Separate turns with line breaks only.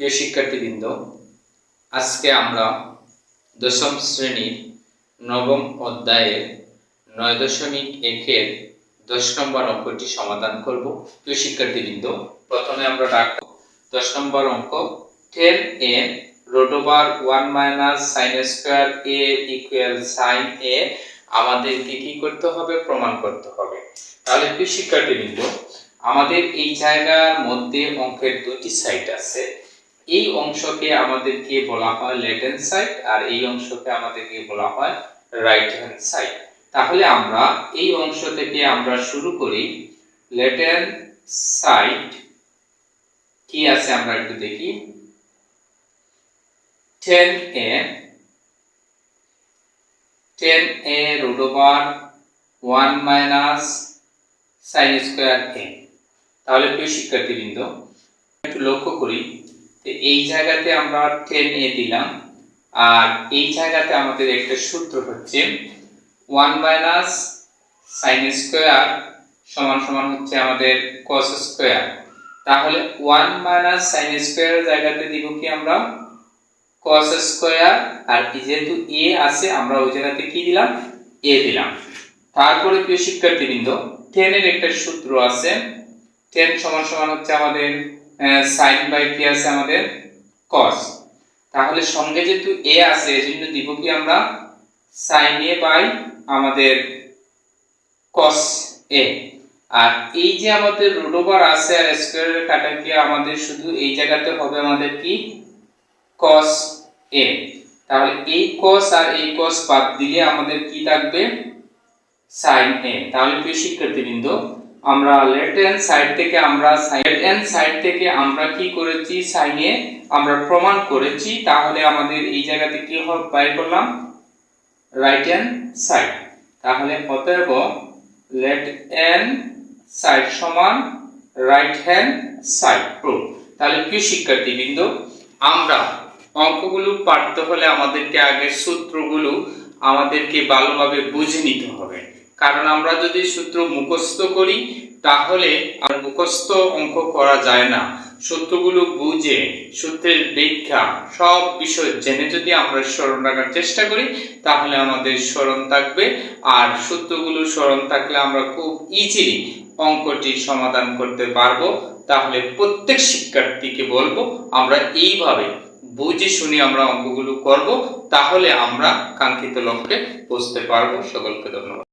প্রিয় শিক্ষার্থীবৃন্দ, আজকে আমরা দশম শ্রেণির নবম অধ্যায়ের নয় দশমিক একের দশ নম্বর অঙ্কটি সমাধান করব। প্রিয় শিক্ষার্থীবৃন্দ, প্রথমে আমরা রাখব দশ নম্বর অঙ্ক tan A over one minus sine square A equal sine A আমাদেরকে কি করতে হবে, প্রমাণ করতে হবে। তাহলে প্রিয় শিক্ষার্থীবৃন্দ, আমাদের এই জায়গার মধ্যে অঙ্কের দুটি সাইড আছে। এই অংশকে আমাদেরকে বলা হয় লেফট হ্যান্ড সাইড আর এই অংশকে আমাদেরকে বলা হয় রাইট হ্যান্ড সাইড তাহলে আমরা এই অংশ থেকে আমরা শুরু করি। লেফট হ্যান্ড সাইড কি আছে আমরা একটু দেখি। 10a 10a root over 1 minus sin square a তাহলে প্রিয় শিক্ষার্থীবৃন্দ, একটু লক্ষ্য করি। যে এই জায়গাতে আমরা টেন এ দিলাম। আর এই জায়গাতে আমাদের একটা সূত্র হচ্ছে ওয়ান মাইনাস সাইন স্কোয়ার সমান সমান হচ্ছে আমাদের কস স্কোয়ার তাহলে ওয়ান মাইনাস সাইন স্কোয়ার জায়গাতে দিব কি আমরা? কস স্কোয়ার আর যেহেতু এ আছে, আমরা ওই জায়গাতে কি দিলাম? এ দিলাম। তারপরে প্রিয় শিক্ষার্থীবৃন্দ টেনের একটা সূত্র আছে। টেন সমান সমান হচ্ছে আমাদের সাইন বাই কি আছে আমাদের কস তাহলে সঙ্গে যেহেতু এ আছে, এজন্য দিব কি আমরা সাইন এ বাই আমাদের কস এ আর এই যে আমাদের রুট ওভার আছে আর স্কোয়ারের কাটা কি আমাদের শুধু এই জায়গাতে হবে আমাদের কি? কস এ তাহলে এই কস আর এই কস বাদ দিলে আমাদের কি থাকবে? সাইন এ তাহলে প্রিয় শিক্ষার্থীবৃন্দ আমরা লেফট হ্যান্ড সাইড থেকে আমরা সাইড হ্যান্ড সাইড থেকে আমরা কি করেছি? সাইনে আমরা প্রমাণ করেছি। তাহলে আমাদের এই জায়গাতে কি বাইর করলাম। রাইট হ্যান্ড সাইড তাহলে অতএব লেফট হ্যান্ড সাইড সমান রাইট হ্যান্ড সাইড প্রুফ তাহলে প্রিয় শিক্ষার্থীবৃন্দ, আমরা অঙ্কগুলো পারতে হলে আমাদেরকে আগে সূত্রগুলো আমাদেরকে ভালোভাবে বুঝে নিতে হবে। কারণ আমরা যদি সূত্র মুখস্থ করি, তাহলে আর মুখস্থ অঙ্ক করা যায় না। সূত্রগুলো বুঝে, সূত্রের ব্যাখ্যা, সব বিষয় জেনে যদি আমরা স্মরণ রাখার চেষ্টা করি, তাহলে আমাদের স্মরণ থাকবে। আর সূত্রগুলো স্মরণ থাকলে আমরা খুব ইজিলি অঙ্কটির সমাধান করতে পারব। তাহলে প্রত্যেক শিক্ষার্থীকে বলব, আমরা এইভাবে বুঝে শুনে আমরা অঙ্কগুলো করব, তাহলে আমরা কাঙ্ক্ষিত লক্ষ্যে পৌঁছতে পারব। সকলকে ধন্যবাদ।